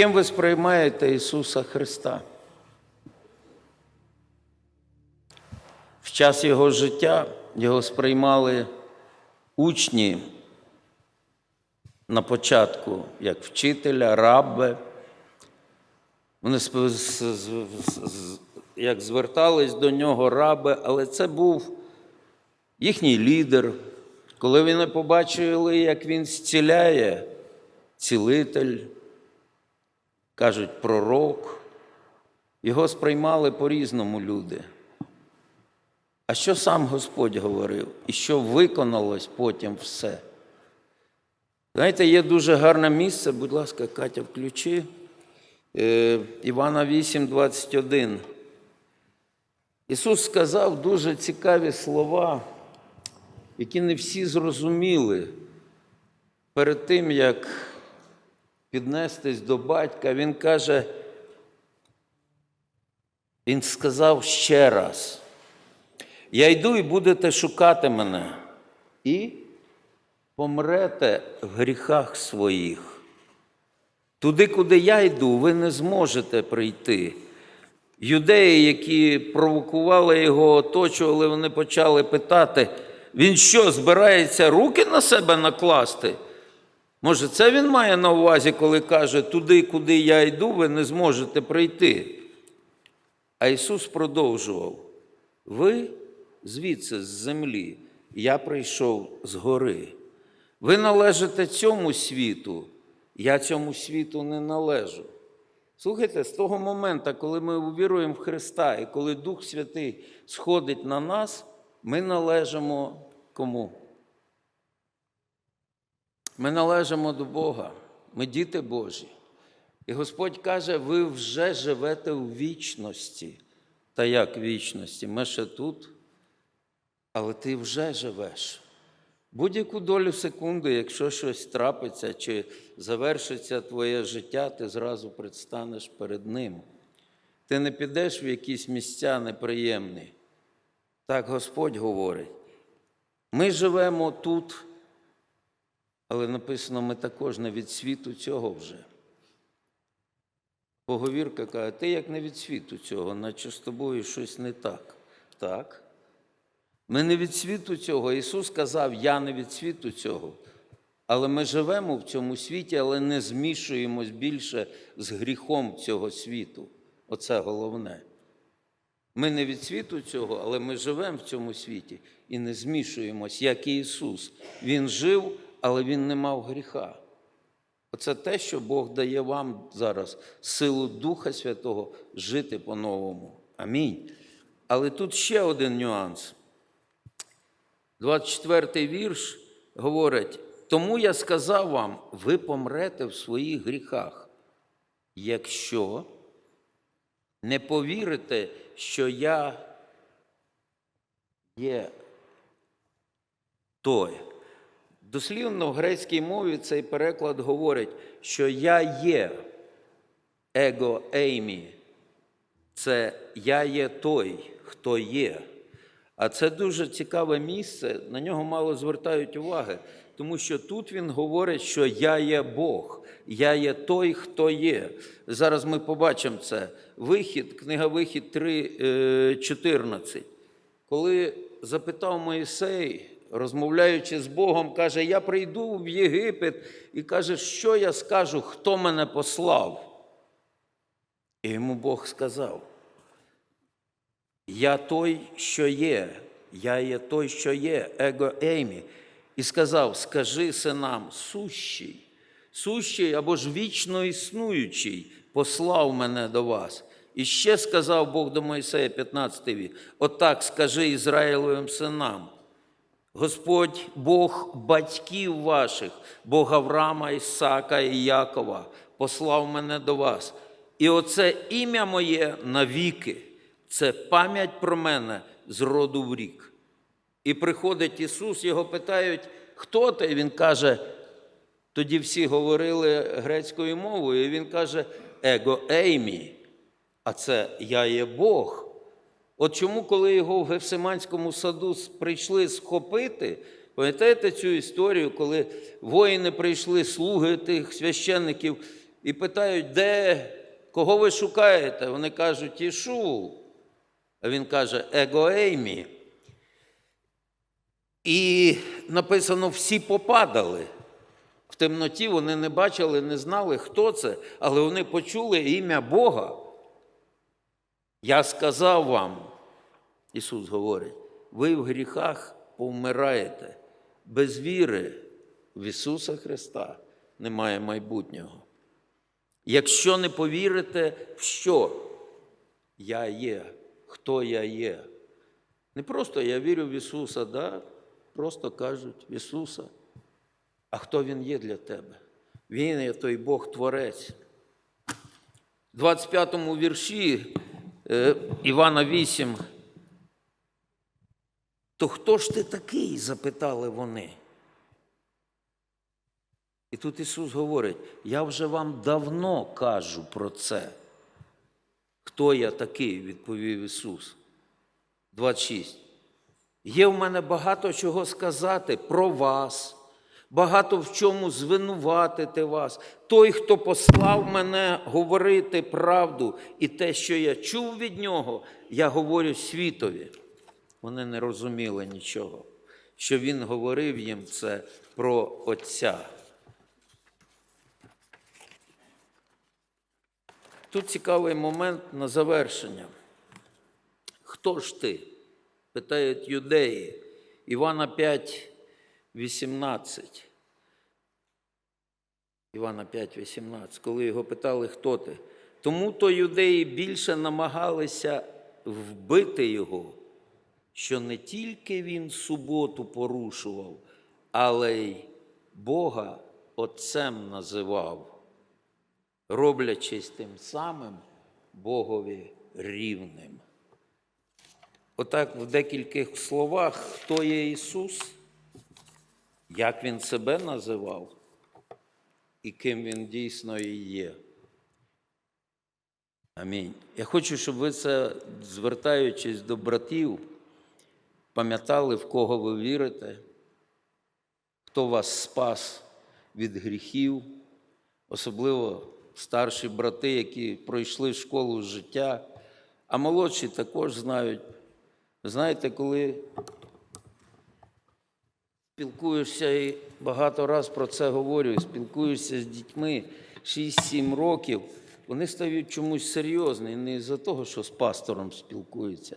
Яким ви сприймаєте Ісуса Христа? В час Його життя його сприймали учні на початку як вчителя, рабби. Вони як звертались до нього раби, але це був їхній лідер. Коли вони побачили, як він зціляє, цілитель, кажуть, пророк, його сприймали по-різному люди. А що сам Господь говорив? І що виконалось потім все? Знаєте, є дуже гарне місце, будь ласка, Катя, включи. Е, Івана 8, 21. Ісус сказав дуже цікаві слова, які не всі зрозуміли. Перед тим, як піднестись до батька, Він каже, Він сказав ще раз: Я йду і будете шукати мене, і помрете в гріхах своїх. Туди, куди я йду, ви не зможете прийти. Юдеї, які провокували його, оточували, вони почали питати: він що, збирається руки на себе накласти? Може, це він має на увазі, коли каже, туди, куди я йду, ви не зможете прийти. А Ісус продовжував: ви звідси, з землі, я прийшов з гори. Ви належите цьому світу, я цьому світу не належу. Слухайте, з того моменту, коли ми увіруємо в Христа і коли Дух Святий сходить на нас, ми належимо кому? Ми належимо до Бога, ми діти Божі. І Господь каже, ви вже живете у вічності. Та як вічності? Ми ще тут, але ти вже живеш. Будь-яку долю секунди, якщо щось трапиться чи завершиться твоє життя, ти зразу предстанеш перед Ним. Ти не підеш в якісь місця неприємні. Так Господь говорить. Ми живемо тут, але написано, ми також не від світу цього вже. Поговірка каже, ти як не від світу цього, наче з тобою щось не так. Так. Ми не від світу цього. Ісус сказав, я не від світу цього. Але ми живемо в цьому світі, але не змішуємось більше з гріхом цього світу. Оце головне. Ми не від світу цього, але ми живемо в цьому світі і не змішуємось, як і Ісус. Він жив, але Він не мав гріха. Оце те, що Бог дає вам зараз силу Духа Святого жити по-новому. Амінь. Але тут ще один нюанс. 24 вірш говорить: тому я сказав вам, ви помрете в своїх гріхах, якщо не повірите, що я є той. Дослівно в грецькій мові цей переклад говорить, що я є его еймі. Це я є той, хто є. А це дуже цікаве місце, на нього мало звертають уваги, тому що тут він говорить, що я є Бог, я є той, хто є. Зараз ми побачимо це. Вихід, книга Вихід 3, 14. Коли запитав Моїсей, розмовляючи з Богом, каже: Я прийду в Єгипет і каже, що я скажу, хто мене послав? І йому Бог сказав: Я той, що є, я є той, що є, его еймі. І сказав: Скажи синам, сущий, сущий або ж вічно існуючий, послав мене до вас. І ще сказав Бог до Моїсея, 15 вік, отак скажи Ізраїлевим синам. Господь Бог батьків ваших, Бог Авраама, Ісака і Якова, послав мене до вас. І оце ім'я моє навіки, це пам'ять про мене з роду в рік. І приходить Ісус, його питають, хто ти? І Він каже, тоді всі говорили грецькою мовою, і він каже, его еймі, а це я є Бог. От чому, коли його в Гефсиманському саду прийшли схопити, пам'ятаєте цю історію, коли воїни прийшли, слуги тих священників, і питають, де, кого ви шукаєте? Вони кажуть, Ішу. А він каже, Егоеймі. І написано, всі попадали. В темноті вони не бачили, не знали, хто це, але вони почули ім'я Бога. Я сказав вам, Ісус говорить, ви в гріхах повмираєте. Без віри в Ісуса Христа немає майбутнього. Якщо не повірите, в що я є, хто я є. Не просто я вірю в Ісуса, да? просто кажуть в Ісуса. А хто Він є для тебе? Він є той Бог Творець. В 25-му вірші е, Івана 8. То хто ж ти такий? запитали вони. І тут Ісус говорить: я вже вам давно кажу про це. Хто я такий? відповів Ісус. 26. Є в мене багато чого сказати про вас, багато в чому звинуватити вас. Той, хто послав мене говорити правду, і те, що я чув від нього, я говорю світові. Вони не розуміли нічого, що він говорив їм це про Отця. Тут цікавий момент на завершення. Хто ж ти? питають юдеї. Івана 5, 18. Івана 5, 18, коли його питали, хто ти. Тому то юдеї більше намагалися вбити його, що не тільки він суботу порушував, але й Бога Отцем називав, роблячись тим самим Богові рівним. Отак в декількох словах, хто є Ісус, як Він себе називав і ким Він дійсно і є. Амінь. Я хочу, щоб ви це, звертаючись до братів, пам'ятали, в кого ви вірите, хто вас спас від гріхів, особливо старші брати, які пройшли школу життя, а молодші також знають. Знаєте, коли спілкуєшся і багато раз про це говорю, спілкуєшся з дітьми 6-7 років, вони стають чомусь серйозні, не за того, що з пастором спілкуються.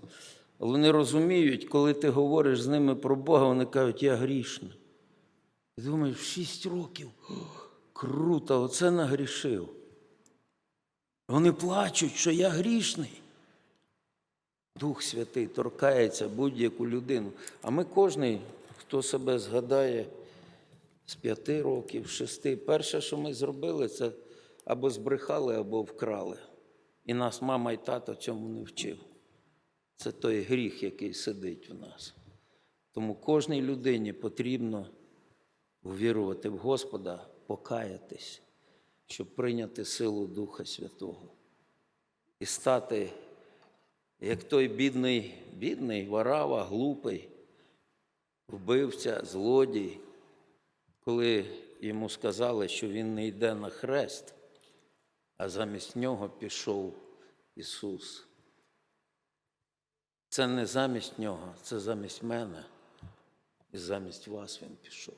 Але вони розуміють, коли ти говориш з ними про Бога, вони кажуть, я грішний. І думаєш, 6 років «О, круто, оце нагрішив. Вони плачуть, що я грішний. Дух Святий торкається будь-яку людину. А ми кожний, хто себе згадає з п'яти років, шести, перше, що ми зробили, це або збрехали, або вкрали. І нас мама і тато цьому не вчив. Це той гріх, який сидить в нас. Тому кожній людині потрібно увірувати в Господа, покаятись, щоб прийняти силу Духа Святого і стати як той бідний, бідний варава, глупий, вбивця, злодій, коли йому сказали, що він не йде на хрест, а замість нього пішов Ісус. Це не замість нього, це замість мене і замість вас Він пішов.